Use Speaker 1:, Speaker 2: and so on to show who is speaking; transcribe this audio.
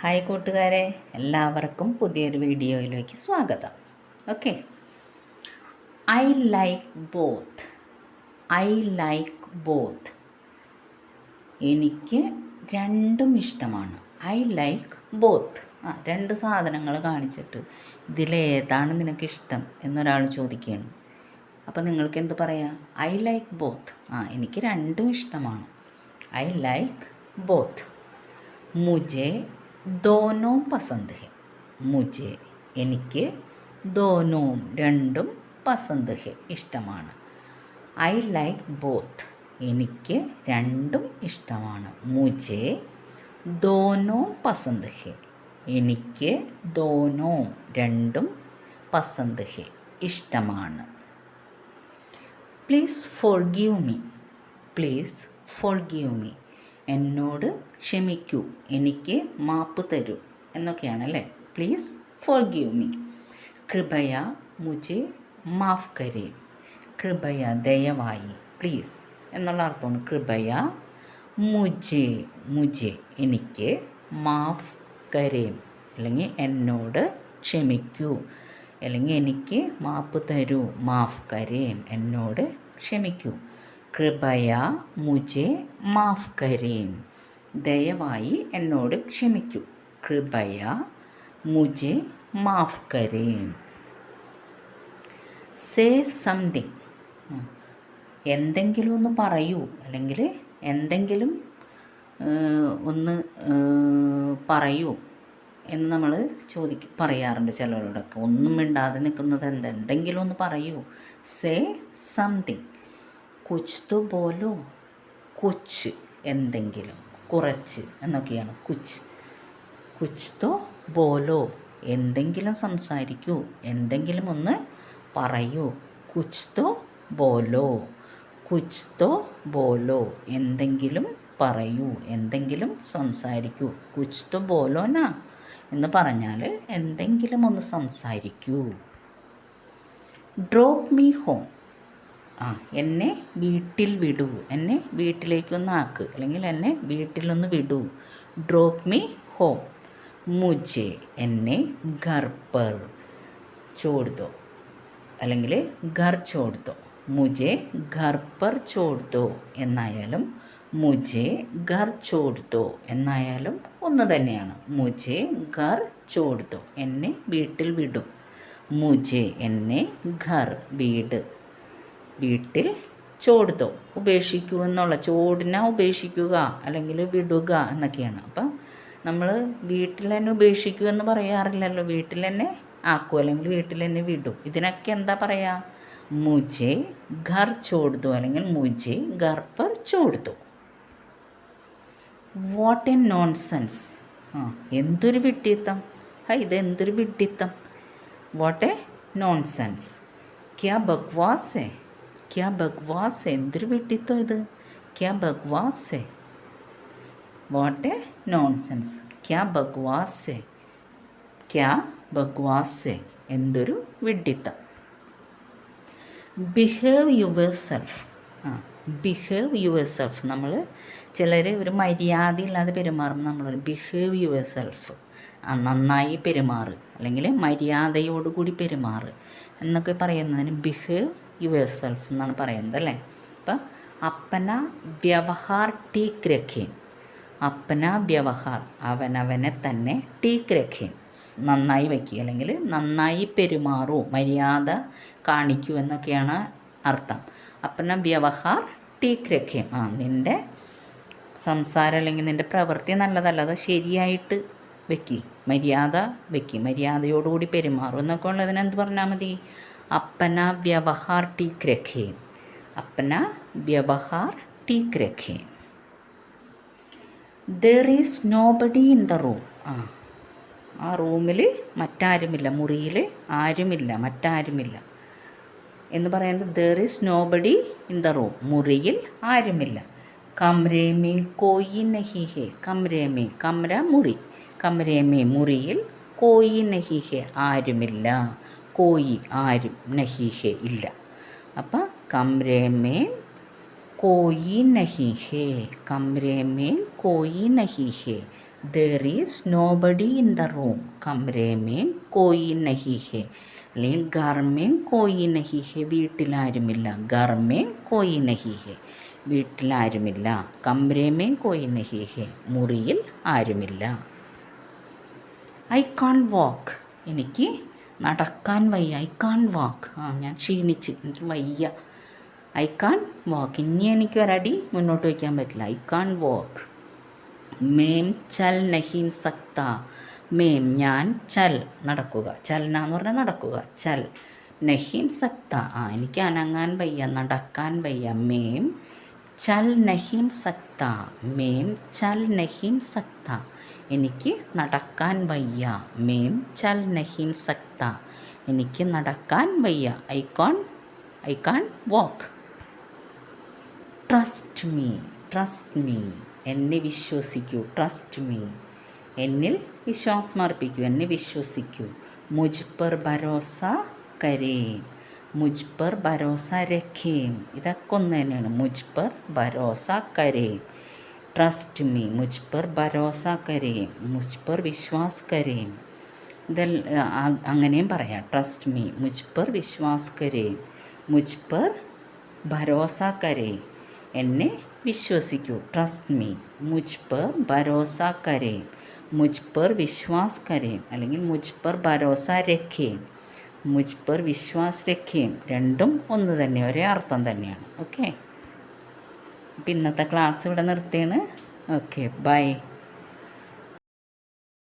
Speaker 1: Hi കൂട്ടുകാരെ എല്ലാവർക്കും പുതിയൊരു വീഡിയോയിലേക്ക് സ്വാഗതം. Okay I like both I like both എനിക്ക് രണ്ടും ഇഷ്ടമാണ്. ഐ ലൈക്ക് ബോത്ത് ആ രണ്ട് സാധനങ്ങൾ കാണിച്ചിട്ട് ഇതിലേതാണ് നിനക്ക് ഇഷ്ടം എന്നൊരാൾ ചോദിക്കുകയാണ്. അപ്പോൾ നിങ്ങൾക്ക് എന്ത് പറയാം? ഐ ലൈക്ക് ബോത്ത് ആ എനിക്ക് രണ്ടും ഇഷ്ടമാണ്. ഐ ലൈക്ക് ബോത്ത് മുജെ ദോനോ പസന്ത് ഹെ മുജെ എനിക്ക് ദോനോം രണ്ടും പസന്ത് ഹെ ഇഷ്ടമാണ്. ഐ ലൈക്ക് ബോത്ത് എനിക്ക് രണ്ടും ഇഷ്ടമാണ്. മുജെ ദോനോ പസന്ത് ഹെ എനിക്ക് ദോനോ രണ്ടും പസന്ത് ഹെ ഇഷ്ടമാണ്. Please forgive me please forgive me എന്നോട് ക്ഷമിക്കൂ എനിക്ക് മാപ്പ് തരൂ എന്നൊക്കെയാണ് അല്ലേ പ്ലീസ് ഫോർഗീവ് മീ കൃപയ മുജെ മാഫ് കരേ. കൃപയ ദയവായി. പ്ലീസ് എന്നുള്ള അർത്ഥമാണ് കൃപയ മുജെ മുജെ എനിക്ക് മാഫ് കരേം. അല്ലെങ്കിൽ എന്നോട് ക്ഷമിക്കൂ അല്ലെങ്കിൽ എനിക്ക് മാപ്പ് തരൂ മാഫ് കരേം. എന്നോട് ക്ഷമിക്കൂ. കൃപയ മുജെ മാഫ് കരീം. ദയവായി എന്നോട് ക്ഷമിക്കൂ. കൃപയ മുജെ മാഫ് കരീം. Say something. എന്തെങ്കിലും ഒന്ന് പറയൂ. അല്ലെങ്കിൽ എന്തെങ്കിലും ഒന്ന് പറയൂ എന്ന് നമ്മൾ ചോദിക്കും പറയാറുണ്ട് ചിലരോടൊക്കെ. ഒന്നും മിണ്ടാതെ നിൽക്കുന്നത് എന്ത്? എന്തെങ്കിലും ഒന്ന് പറയൂ. Say something. കുച്ച് തോ ബോലോ കുച്ച് എന്തെങ്കിലും കുറച്ച് എന്നൊക്കെയാണ് കുച്ച്. കുച്ച് തോ ബോലോ എന്തെങ്കിലും സംസാരിക്കൂ എന്തെങ്കിലും ഒന്ന് പറയൂ. കുച്ച് തോ ബോലോ കുച്ച് തോ ബോലോ എന്തെങ്കിലും പറയൂ എന്തെങ്കിലും സംസാരിക്കൂ. കുച്ച് തോ ബോലോനാ എന്ന് പറഞ്ഞാൽ എന്തെങ്കിലും ഒന്ന് സംസാരിക്കൂ. Drop me home. ആ എന്നെ വീട്ടിൽ വിടൂ. എന്നെ വീട്ടിലേക്കൊന്ന് ആക്ക്. അല്ലെങ്കിൽ എന്നെ വീട്ടിൽ ഒന്ന് വിടൂ. ഡ്രോപ്പ് മീ ഹോം മുജെ എന്നെ ഘർ പർ ചോട് ദോ അല്ലെങ്കിൽ ഘർ ചോടുത്തോ. മുജെ ഘർ പർ ചോട് ദോ എന്നായാലും മുജെ ഘർ ചോടുത്തോ എന്നായാലും ഒന്ന് തന്നെയാണ്. മുജെ ഘർ ചോടുത്തോ. എന്നെ വീട്ടിൽ വിടും. മുജെ എന്നെ ഘർ വീട്. വീട്ടിൽ ചോടുത്തോ ഉപേക്ഷിക്കൂ എന്നുള്ള ചോടിനെ ഉപേക്ഷിക്കുക അല്ലെങ്കിൽ വിടുക എന്നൊക്കെയാണ്. അപ്പം നമ്മൾ വീട്ടിൽ തന്നെ ഉപേക്ഷിക്കൂ എന്ന് പറയാറില്ലല്ലോ. വീട്ടിൽ തന്നെ ആക്കൂ അല്ലെങ്കിൽ വീട്ടിൽ തന്നെ വിടും. ഇതിനൊക്കെ എന്താ പറയുക മുജെ ഘർ ചോടുത്തു അല്ലെങ്കിൽ മുജെ ഘർ പർ ചോടുത്തു വാട്ട് എ നോൺസെൻസ് ആ എന്തൊരു വിഡ്ഢിത്തം. ഹാ ഇത് എന്തൊരു വിഡ്ഢിത്തം. വാട്ട് എ നോൺസെൻസ് ക്യാ ബക്വാസ്? ക്യാ ബഗ്വാസ് എന്തൊരു വെട്ടിത്തോ ഇത് ക്യാ ബഗ്വാസേ വാട്ട് എ നോൺസെൻസ് ക്യാ ബഗ്വാസേ ക്യാ ബഗ്വാസേ എന്തൊരു വിഡിത്തം ബിഹേവ് യുവർ സെൽഫ് ആ ബിഹേവ് യുവർ സെൽഫ് നമ്മൾ ചിലർ ഒരു മര്യാദയില്ലാതെ പെരുമാറും. നമ്മൾ ബിഹേവ് യുവർ സെൽഫ് നന്നായി പെരുമാറ്. അല്ലെങ്കിൽ മര്യാദയോടുകൂടി പെരുമാറ് എന്നൊക്കെ പറയുന്നതിന് ബിഹേവ് യുവർ സെൽഫ് എന്നാണ് പറയുന്നത് അല്ലേ? അപ്പം അപ്പന വ്യവഹാർ ടീക്ക് രഖേൻ അപ്പന വ്യവഹാർ അവനവനെ തന്നെ ടീക്ക് രഖേൻ നന്നായി വയ്ക്കുക അല്ലെങ്കിൽ നന്നായി പെരുമാറൂ മര്യാദ കാണിക്കൂ എന്നൊക്കെയാണ് അർത്ഥം. അപ്പന വ്യവഹാർ ടീക്ക് രഖേൻ ആ നിന്റെ സംസാരം അല്ലെങ്കിൽ നിന്റെ പ്രവൃത്തി നല്ലതല്ല അത് ശരിയായിട്ട് വെക്കി. മര്യാദ വെക്കി മര്യാദയോടുകൂടി പെരുമാറും എന്നൊക്കെ ഉള്ളതിനെന്ത് പറഞ്ഞാൽ മതി? അപ്പന വ്യവഹാർ ടീക്ക് रखें। അപ്പന വ്യവഹാർ ടീക്ക് रखें। There is nobody in the room ആ ആ റൂമിൽ മറ്റാരുമില്ല. മുറിയിൽ ആരുമില്ല. മറ്റാരുമില്ല. എന്ന് പറയുന്നത് there is nobody in the room മുറിയിൽ ആരുമില്ല. കമ്രേമേ കോയി നഹി ഹെ. കമ്രേമേ കമര മുറി. കമ്രേമേ മുറിയിൽ കോയി നഹി ഹെ. ആരുമില്ല. കോയി ആരും നഹി ഹെ ഇല്ല. അപ്പം കംരേമേ കോയി നഹി കംരേമേ കോയി നഹി ഹേ there is nobody in the room കംരേമേ കോയി നഹി ഹെ അല്ലെങ്കിൽ ഗർമേ കോയി നഹി ഹെ വീട്ടിലാരുമില്ല. ഗർമേ കോയി നഹി ഹെ വീട്ടിലാരുമില്ല. കംരേമേ കോയി നഹി ഹെ മുറിയിൽ ആരുമില്ല. ഐ കാൺ വാക്ക് എനിക്ക് നടക്കാൻ വയ്യ. ഐ കാൺ വാക്ക് ആ ഞാൻ ക്ഷീണിച്ച്. എനിക്ക് വയ്യ. ഐ കാൺ വാക്ക് ഇനി എനിക്ക് ഒരടി മുന്നോട്ട് വയ്ക്കാൻ പറ്റില്ല. ഐ കാൺ വാക്ക് മേം ചൽ നഹീൻ സക്ത. മേം ഞാൻ ചൽ നടക്കുക. ചലന എന്ന് പറഞ്ഞാൽ നടക്കുക. ചൽ. നഹീൻ സക്ത. ആ എനിക്ക് അനങ്ങാൻ വയ്യ നടക്കാൻ വയ്യ. മേം ചൽ നഹീൻ സക്ത മേം ചൽ നഹീൻ സക്ത. എനിക്ക് നടക്കാൻ വയ്യ മേം ചൽ നഹീൻ സക്ത. എനിക്ക് നടക്കാൻ വയ്യ I can't I can't walk. Trust me trust me. എന്നെ വിശ്വസിക്കൂ ട്രസ്റ്റ് മീ. എന്നിൽ വിശ്വാസമർപ്പിക്കൂ എന്നെ വിശ്വസിക്കൂ. മുജ് പർ ഭരോസ കരേം. മുജ് പർ ഭരോസ രഖേം. ഇതൊക്കെ ഒന്ന് തന്നെയാണ്. മുജ് പർ ഭരോസ കരേം. ട്രസ്റ്റ് മീ മുജ് പർ ഭരോസ കരേം. മുജ് പർ വിശ്വാസ് കരേം. ഇതെല്ലാം അങ്ങനെയും പറയാം. ട്രസ്റ്റ് മീ മുജ് പർ വിശ്വാസ് കരേം. മുജ് പർ ഭരോസ കരേം. എന്നെ വിശ്വസിക്കൂ. ട്രസ്റ്റ് മീ മുജ് പർ ഭരോസ കരേം. മുജ് പർ വിശ്വാസ് കരേം. അല്ലെങ്കിൽ മുജ് പർ ഭരോസ രഖേം. മുജ് പർ വിശ്വാസ് രഖേം രണ്ടും ഒന്ന് തന്നെ ഒരേ അർത്ഥം തന്നെയാണ്. ഓക്കെ അപ്പം ഇന്നത്തെ ക്ലാസ് ഇവിടെ നിർത്തിയാണ്. Okay bye